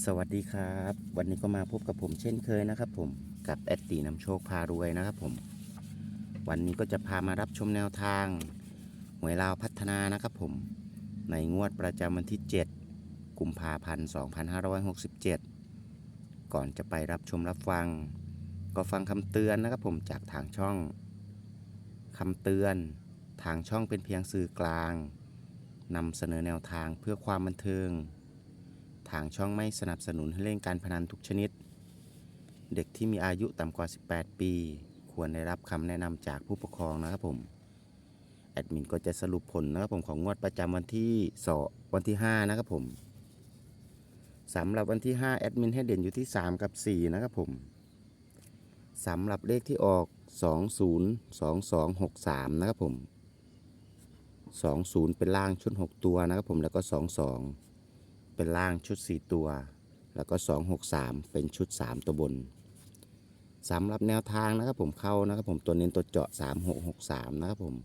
สวัสดีครับ วันนี้ก็มาพบกับผมเช่นเคยนะครับ ผมกับแอดตีนำโชคพารวยนะครับ ผม วันนี้ก็จะพามารับชมแนวทางหวยลาวพัฒนานะครับ ผม ในงวดประจำวันที่ 7 กุมภาพันธ์ 2567 ก่อนจะไปรับชมรับฟัง ก็ฟังคำเตือนนะครับ ผมจากทางช่องคำเตือน ทางช่องเป็นเพียงสื่อกลางนำเสนอแนวทางเพื่อความบันเทิง ทางช่องไม่สนับสนุนให้เล่นการพนันทุกชนิด เด็กที่มีอายุต่ำกว่า 18 ปี ควรได้รับคำแนะนำจากผู้ปกครองนะครับผมแอดมินก็จะสรุปผลนะครับผมของงวดประจำวันที่สอวันที่ 5 นะครับผมสำหรับวันที่ 5 แอดมินให้เด่นอยู่ที่ 3 กับ 4 นะครับผมสำหรับเลขที่ออก 202263 นะครับผม 20 เป็นล่างชุด 6 ตัวนะครับผมแล้วก็ 22 เป็นล่างชุด 4 ตัว แล้วก็ 263 เป็นชุด 3 ตัวบนสำหรับแนวทางนะครับผมเข้านะครับผมตัวเน้นตัวเจาะ 3663 นะครับผม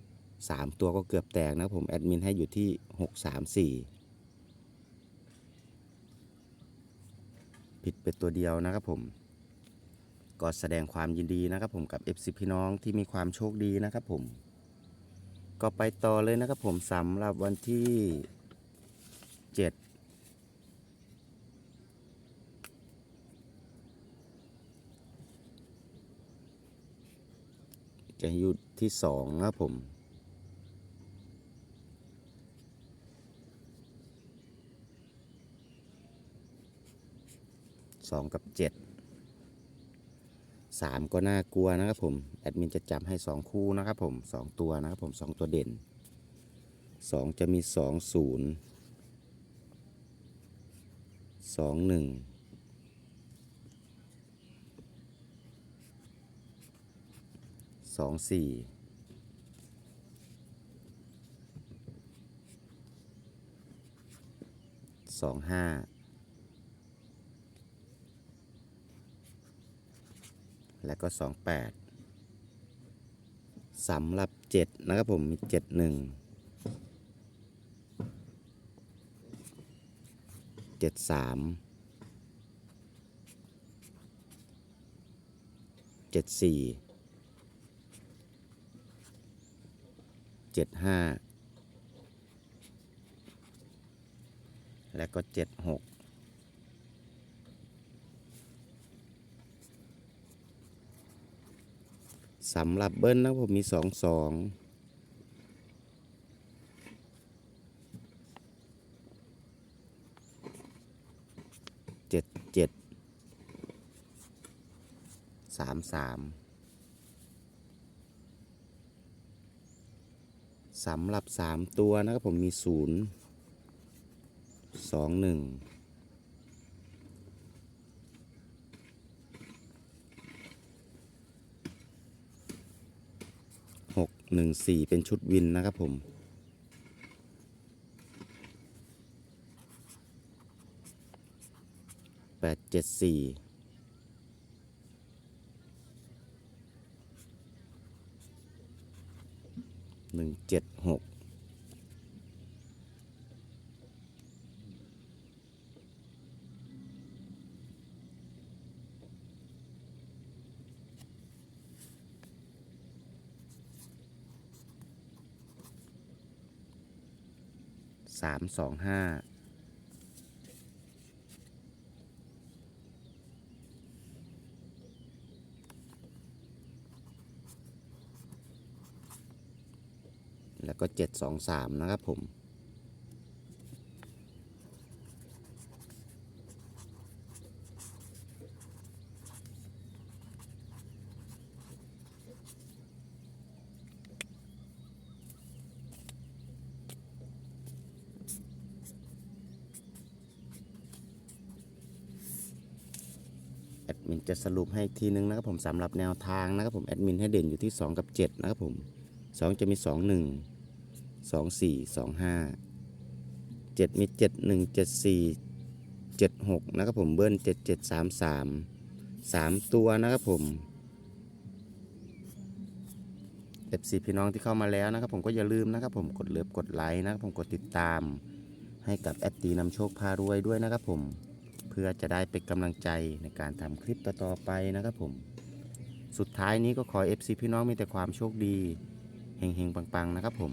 3 ตัวก็เกือบแตกนะครับผมแอดมินให้อยู่ที่ 634 ผิดเป็นตัวเดียวนะครับผมก็แสดงความยินดีนะครับผมกับ FC พี่น้องที่มีความโชคดีนะครับผม ก็ไปต่อเลยนะครับผมสำหรับวันที่ เจ็ดจะอยู่ที่สองนะครับผม สองกับเจ็ดสามก็น่ากลัวนะครับผม แอดมินจะจับให้สองคู่นะครับผมสองตัวนะครับผมสองตัวเด่นสองจะมีสองศูนย์ สองหนึ่งสองสี่สองห้าและก็สองแปดสำหรับเจ็ดนะครับผมมีเจ็ดหนึ่ง เจ็ดสามเจ็ดสี่เจ็ดห้าและก็เจ็ดหกสำหรับเบิ้ลนะผมมีสองสอง เจ็ดเจ็ดสามสามสำหรับสามตัวนะครับผมมีศูนย์สองหนึ่งหกหนึ่งสี่เป็นชุดวินนะครับผม แปดเจ็ดสี่หนึ่งเจ็ดหกสามสองห้า แล้วก็เจ็ดสองสามนะครับผม แอดมินจะสรุปให้อีกทีนึงนะครับผมสำหรับแนวทางนะครับผมแอดมินให้เด่นอยู่ที่ 2 กับ 7 นะครับผม 2 จะมี 2 1 2425 7 มี71 74 76 นะครับผมเบิ้ล7733 3 ตัวนะครับผม fc พี่น้องที่เข้ามาแล้วนะครับผมก็อย่าลืมนะครับผมกดเลิฟกดไลค์นะครับผมกดติดตาม ให้กับแอดตีนำโชคพารวยด้วยนะครับผมเพื่อจะได้เป็นกำลังใจในการทำคลิปต่อไปนะครับผม สุดท้ายนี้ก็ขอ FC พี่น้องมีแต่ความโชคดีเฮงๆปังๆนะครับผม